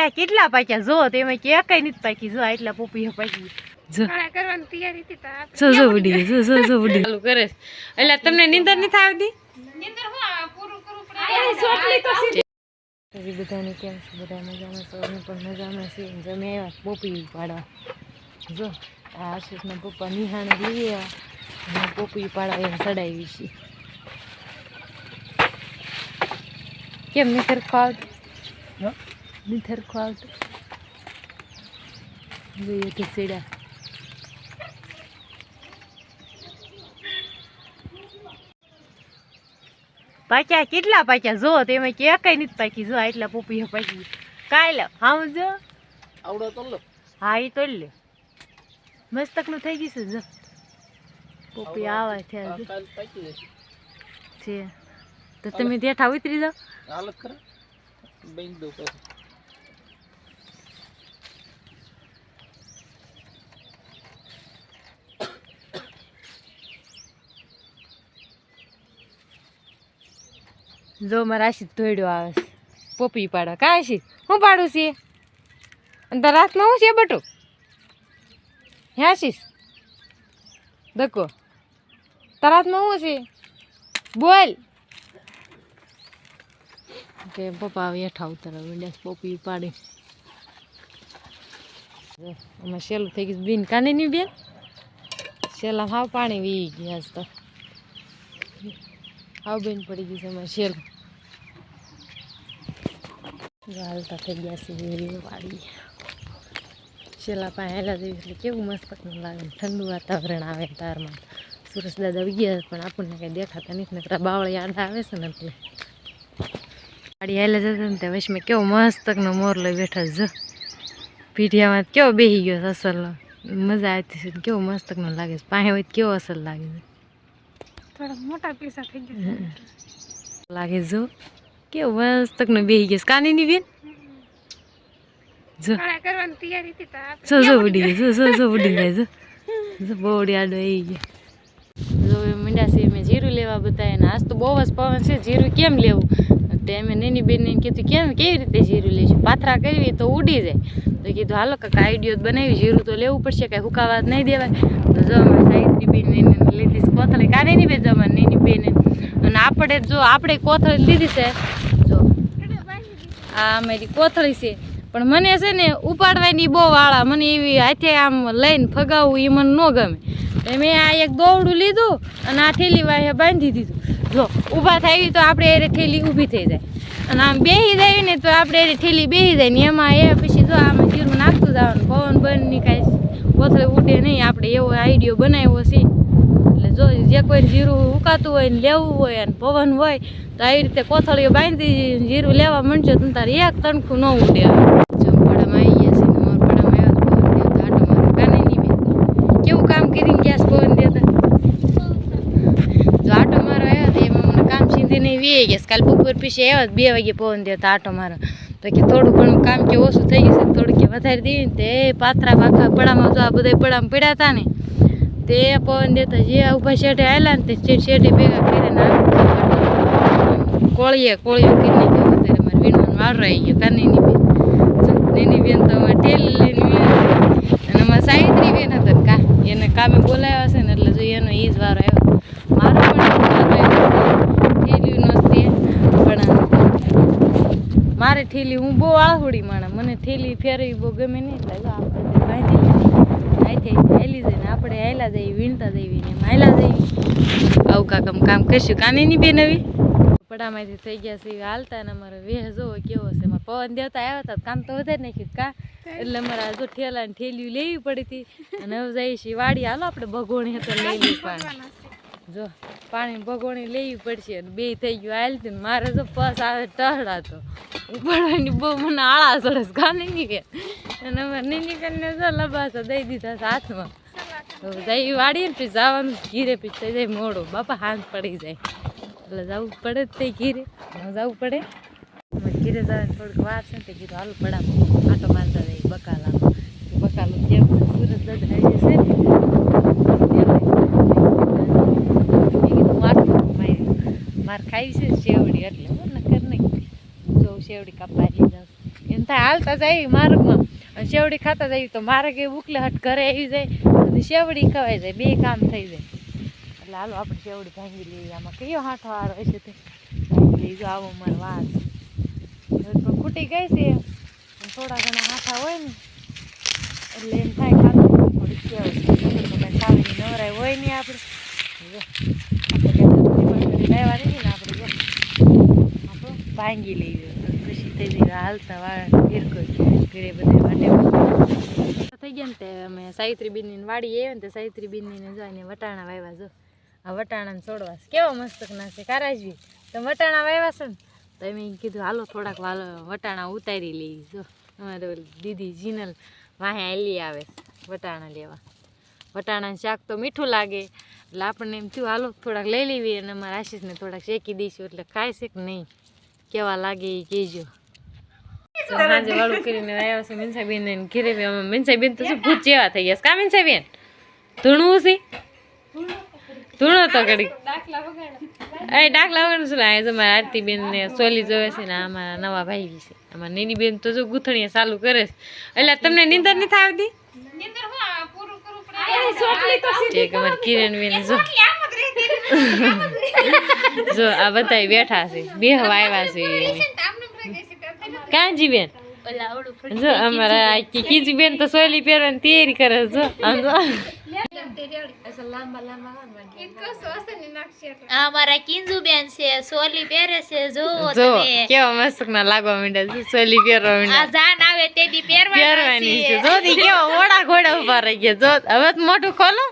પાક્યા કેટલા પાક્યા? જો તેમાં કે કઈ નથી પાકી જો આટલા પોપીઓ પાકી જો. કાળા કરવાની તૈયારી હતી તો આપણે જો જો ઉડી જો જો જો ઉડી ચાલુ કરે. એટલે તમને નીંદર નથી આવતી? નીંદર હું આવે? પૂરું કરું પડે. સોટલી તો હજી બધાને કેમ છે? બધા મજામાં છે? અમે પણ મજામાં છીએ. જમે આવ્યા પોપી પાડવા. જો આ આશીષના પપ્પા નિહાણે લઈ આવ્યા. અને પોપી પાડવા એમ ચડાવી છે. કેમ નહીં ખવાવતું નિથર ખવાવતું જોઈએ તો સીડા પાક્યા કેટલા પાક્યા? જો તેમાં કે કઈ નથી પાકી જો એટલા પોપીઓ પાકી કાલે હા જો? આવડો તો લો. હા એ તો લે. મસ્તકનું થઈ ગયું છે જો. પોપી આવા થયા છે. તો તમે દેઠા ઉતરી જાઓ. હાલત ખરા. બેંક દો પછી. જો મારા આશી ધોડ્યો આવે છે પોપી પાડો કાં આશી હું પાડું છીએ અને તારા હાથમાં હું છે બટુ? હે આશીષ? દકો તારા હાથમાં હું છે? બોલ. કે પપ્પા હેઠા ઉતરા મીંડ્યા પોપી પાડી. અમે સેલું થઈ ગયું બીન કાને ની બેન? સેલા હાવ પાણી વી ગયા તો. હાવ બેન પડી ગઈ છે અમારે શેલ હાલતા થઈ ગયા છે વેરી શેલા પાસે હેલા જેવી એટલે કેવું મસ્ત લાગે. ઠંડુ વાતાવરણ આવે તારમાં. સુરેશ દાદા ગયા પણ આપણને કંઈ દેખાતા નથી. નકરા બાવળ યાદ આવે છે ને એટલે. વાડી હેલા જતા ને ત્યાં વચમાં કેવો મસ્તકનો મોર લઈ બેઠા જ. પીઢિયામાં કેવો બેસી ગયો અસલનો અસલ. મજા આવતી છે કેવો મસ્તકનો લાગે છે. પાસે હોય કેવો અસલ લાગે છે. થોડા મોટા પૈસા થઈ ગયા લાગે જો કેવું મસ્ત ને બેહી ગયો કાની ની બેન? જો. કરવાની તૈયારી હતી તો જો જો ઉડી જો જો જો ઉડી ગઈ જો. જો બોડી આડો આવી ગયો. જો એ મેં જીરું લેવા બતાવ્યા ને આજ તો બહુ જ પવન છે. જીરું કેમ લેવું? તે અમે નેની બેનને કીધું, કેમ, કેવી રીતે જીરું લઈશું પાથરા કરવી તો ઉડી જાય. તો કીધું, હાલો કાંઈ આઈડિયો બનાવી, જીરું તો લેવું પડશે, કાંઈ હુકાવા નહીં દેવાય. તો જો અમારે સાહિત્રી બેન એને લીધી કોથળી. કાઢે નહીં બે જમા નેની બેન. અને આપણે જો, આપણે કોથળી લીધી છે, જો, આ અમારી કોથળી છે. પણ મને છે ને, ઉપાડવાની બહુ વાળા મને એવી હાથે આમ લઈને ફગાવવું એ મને ન ગમે. મેં આ એક દોવડું લીધું અને આ ઠેલી વાહે બાંધી દીધું. જો, ઊભા થાય તો આપણે એ ઠેલી ઊભી થઈ જાય. અને આમ બેસી જાય ને તો આપણે એ ઠેલી બેસી જાય ને એમાં એ પછી જો આમાં જીરું નાખતું જવાનું, પવન બનની કાંઈ કોથળી ઉડે નહીં, આપણે એવો આઈડિયો બનાવ્યો છે. એટલે જો જે કોઈ જીરું ઉકાતું હોય ને લેવું હોય અને પવન હોય, તો આવી રીતે કોથળીઓ બાંધી જીરું લેવા માંડજો તો તારે એક તણખું ન ઉડે જમપડામાં આવી ગયા છે મોરપડામાં પવન દેવતા કેવું કામ કરીને ગયા પવન દેતા જો આટો મારો આવ્યો તો એમાં મને કામ સીધી નહીં વી ગયા કાલ બપોર પછી આવ્યા બે વાગે પવન દેતા આટો મારો. તો કે થોડું ઘણું કામ કે ઓછું થઈ ગયું છે થોડું કે વધારી દેવી ને તે પાથરા પાખા પડામાં જો આ બધા પડામાં પડ્યા હતા ને. તે પવન દેતા જે ઊભા શેઠે આવેલા ને તે શેઠ ભેગા કરીને કોળીએ, કોળીઓ કરીને ગયો ત્યારે મારે વીણવાનું વારો રહી ગયો. કાનીની બેન જો નીની બેન તો અમારે ટેલ લઈને વીણે છે. અને અમારે સાહિત્રી બેન હતા ને કા એને કામે બોલાવ્યા છે ને એટલે જો એનો એ જ વારો આવ્યો મારો પણ વારો આવ્યો ઠેલ્યું નહોતી પણ મારે ઠેલી હું બહુ આહુડી માણા. મને ઠેલી ફેરવી બહુ ગમે નહીં. આપણે બાંધી અહીંથી હાલી જઈને આપણે હાયલા જઈએ, વીણતા જઈએ ને હેલા જઈએ. આવું કાકમ કામ કરશું. કાનીની બે નવી પડામાંથી થઈ ગયા છે. હાલતા ને અમારો વેહ જોવો કેવો છે. પવન દેવતા આવ્યા હતા. કામ તો વધારે નાખ્યું કા? એટલે અમારે જો ઠેલા ને ઠેલી લેવી પડી હતી. અને હવે જઈએ છીએ વાડી. હાલો આપણે ભગોણી તો લઈ લઈ પાણી. જો પાણી ભગોણી લેવી પડશે. અને બે થઈ ગયું. હાલતી મારે જો પસ આવે ટહડા તો ઉપાડવાની બહુ મને આળા સરસ નહીં કે અને અમારે નીની કરીને જો લબાસા દઈ દીધા છે હાથમાં. તો જઈ વાડીએ ને પછી જવાનું ઘીરે, પછી જાય મોડું. બાપા હાથ પડી જાય. એટલે જવું પડે જ તે ઘીરે. ન જવું પડે. અમે ઘીરે જવાની થોડીક વાર છે ને તે કીધું, હાલ પડા આટો મારતા જાય બકાલામાં. બકાલું કેમ છે સુરત દાદા આટલું મારી ખાઈ છે શેવડી એટલે. નહીં શેવડી કાપવા આવી જાઉં એમ થાય હાલતા જાય માર્ગમાં. અને શેવડી ખાતા જાય તો માર્ગ એ ઉકલેહટ ઘરે આવી જાય અને શેવડી ખવાઈ જાય, બે કામ થઈ જાય. એટલે હાલો આપણે શેવડી ભાંગી લઈએ. આમાં કયો હાથો હારો હશે તે? ભાંગી લઈ જો આવો મારો વાત તો ખૂટી ગઈ છે. થોડા ઘણા હાથા હોય ને, એટલે એમ થાય ખાતું થોડીક કેવું ખાવાની નવરાય હોય નહીં આપણે આપણે છે ને આપણે જો. ભાંગી લઈએ. તો હાલતા વાળા ઘરે બધા માટે થઈ ગયા ને તે અમે સાવિત્રી બેનની વાડી આવ્યો ને તે સાવિત્રી બેનની જોઈને વટાણા વાવ્યા જો. આ વટાણાને છોડવા કેવા કેવો મસ્ત ના છે, કારાજવી. તમે વટાણા વાવ્યા છે ને, તો એમ કીધું, હાલો, થોડાક વટાણા ઉતારી લઈ જો. અમારે દીદી જીનલ વાહે આલી આવે વટાણા લેવા. વટાણાનું શાક તો મીઠું લાગે. એટલે આપણને એમ થયું, હાલો, થોડાક લઈ લેવી અને અમારા આશીષને થોડાક શેકી દઈશું. એટલે ખાય છે કે નહીં? કેવા લાગે એ કહેજો. તો સાંજે વાળું કરીને આવ્યા છે મીનસાબેન ને ઘેરે બી અમે મીનસાબેન તો શું ભૂત જેવા થઈ ગયા છે. કા મીનસાબેન? ધૂણવું છે? ધૂણો તો ઘડી. એ ડાકલા વગર શું લાગે છે? મારા આરતી બેન ને સોલી જોવે છે ને અમારા નવા ભાઈ છે. અમારા નીની બેન તો જો ગૂંથણીએ ચાલુ કરે છે. એટલે તમને નીંદર નથી આવતી? નીંદર હું પૂરું કરવું પડે. સોટલી તો ઠીક અમારી કિરણ બેન જો. જો આ બધા બેઠા છે. બે હવા આવ્યા છે. થઈ જો અમારા આ કી- તો સોયલી પહેરવાની તૈયારી કરે જો આમ જો. એક કસો હશે ને નાખશે એટલે આ અમારા કિંજુ છે સોલી પહેરે છે જો જો તમે. કેવા મસ્ત ના લાગવા માંડ્યા છે સોયલી પહેરવા આ જાન આવે તે દી પહેરવાની છે છે જો દી કેવા ઓડા ઘોડા ઊભા રહી ગયા. જો હવે મોઢું ખોલો.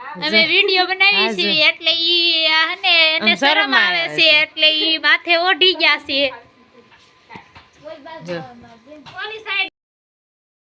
અમે વિડિયો બનાવી. છે એટલે ઈ હને એને શરમ આવે છે. એટલે ઈ માથે ઓઢી ગયા છે. One side